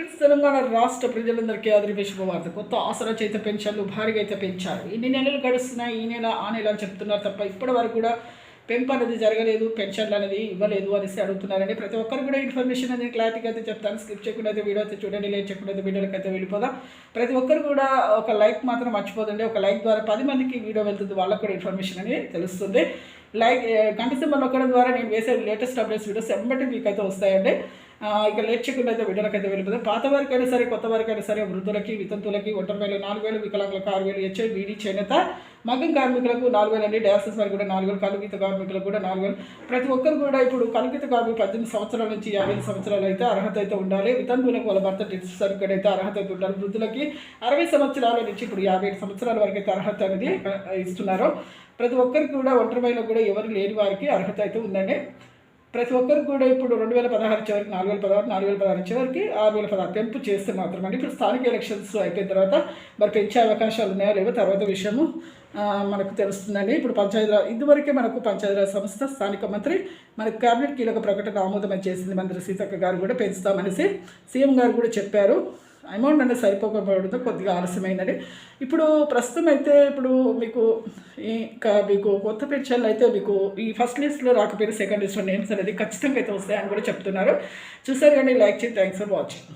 Friends Telangana రాష్ట్ర ప్రజలందరికీ ఆదరి శుభవార్త. కొత్త ఆసరా చేత పెన్షన్లు భారీగా అయితే పెంచారు. ఇన్ని నెలలు గడుస్తున్నాయి ఈ నెల ఆ నెల అని చెప్తున్నారు తప్ప ఇప్పటి వరకు కూడా పెంపు అనేది జరగలేదు పెన్షన్లు అనేది ఇవ్వలేదు అనేసి అడుగుతున్నారండి. ప్రతి ఒక్కరు కూడా ఇన్ఫర్మేషన్ అనేది క్లారిటీగా అయితే చెప్తాను. స్కిప్ చేయకుండా అయితే వీడియో అయితే చూడండి లేట్ చేయకుండా అయితే వీడియోకి అయితే వెళ్ళిపోదాం. ప్రతి ఒక్కరు కూడా ఒక లైక్ మాత్రం మర్చిపోదండి. ఒక లైక్ ద్వారా పది మందికి వీడియో వెళ్తుంది వాళ్ళకు కూడా ఇన్ఫర్మేషన్ అనేది తెలుస్తుంది. లైక్ ఏ, గంట సింబల్ నొక్కడం ద్వారా నేను వేసే లేటెస్ట్ అప్డేట్స్ వీడియోస్ ఎంబటి మీకు అయితే వస్తాయండి ఇక లేట్ చేయకుండా అయితే వీడియోలకు అయితే వెళ్ళిపోతాం పాత వారికైనా సరే కొత్త వారికైనా సరే వృద్ధులకి వితంతులకి ఒంటరి వేలు నాలుగు వేలు వికలాంగులకు ఆరు వేలు హెచ్ఐ బీడీ చేనేత మగం కార్మికులకు నాలుగు వేలు అండి డయాసెస్ వారికి కూడా నాలుగు వేలు కలుగిత కార్మికులకు కూడా నాలుగు వేలు. ప్రతి ఒక్కరు కూడా ఇప్పుడు కలుగిత కార్మికులు పద్దెనిమిది సంవత్సరాల నుంచి యాభై సంవత్సరాలు అయితే అర్హత అయితే ఉండాలి. వితంతువులకు వాళ్ళ భర్త డెత్ సర్టిఫికేట్ అయితే అర్హత అయితే ఉండాలి. వృద్ధులకి అరవై సంవత్సరాల నుంచి ఇప్పుడు యాభై సంవత్సరాల వరకు అయితే అర్హత అనేది ఇస్తున్నారు. ప్రతి ఒక్కరికి కూడా ఒంటరి కూడా ఎవరు లేని వారికి అర్హత అయితే ఉందండి. ప్రతి ఒక్కరికి కూడా ఇప్పుడు రెండు వేల పదహారు చివరికి నాలుగు వేల పదహారు నాలుగు వేల పదహారు చివరికి ఆరు వేల పదహారు పెంపు చేస్తే మాత్రం అండి ఇప్పుడు స్థానిక ఎలక్షన్స్ అయిపోయిన తర్వాత మరి పెంచే అవకాశాలు ఉన్నాయో లేవో తర్వాత విషయము మనకు తెలుస్తుందండి. ఇప్పుడు పంచాయతీరాజ్ ఇదివరకే మనకు పంచాయతీరాజ్ సంస్థ స్థానిక మంత్రి మనకు కేబినెట్ కీలక ప్రకటన ఆమోదం చేసింది మంత్రి సీతక్క గారు కూడా పెంచుతామనేసి సీఎం గారు కూడా చెప్పారు. అమౌంట్ అనేది సరిపోకపోవడంతో కొద్దిగా ఆలస్యమైందండి. ఇప్పుడు ప్రస్తుతం అయితే ఇప్పుడు మీకు ఇంకా మీకు కొత్త పెన్షన్లు అయితే మీకు ఈ ఫస్ట్ లిస్ట్లో రాకపోయినా సెకండ్ లిస్ట్లో నేమ్స్ అనేది ఖచ్చితంగా అయితే వస్తాయని కూడా చెప్తున్నారు. చూసారు కానీ లైక్ చేసి థ్యాంక్స్ ఫర్ వాచింగ్.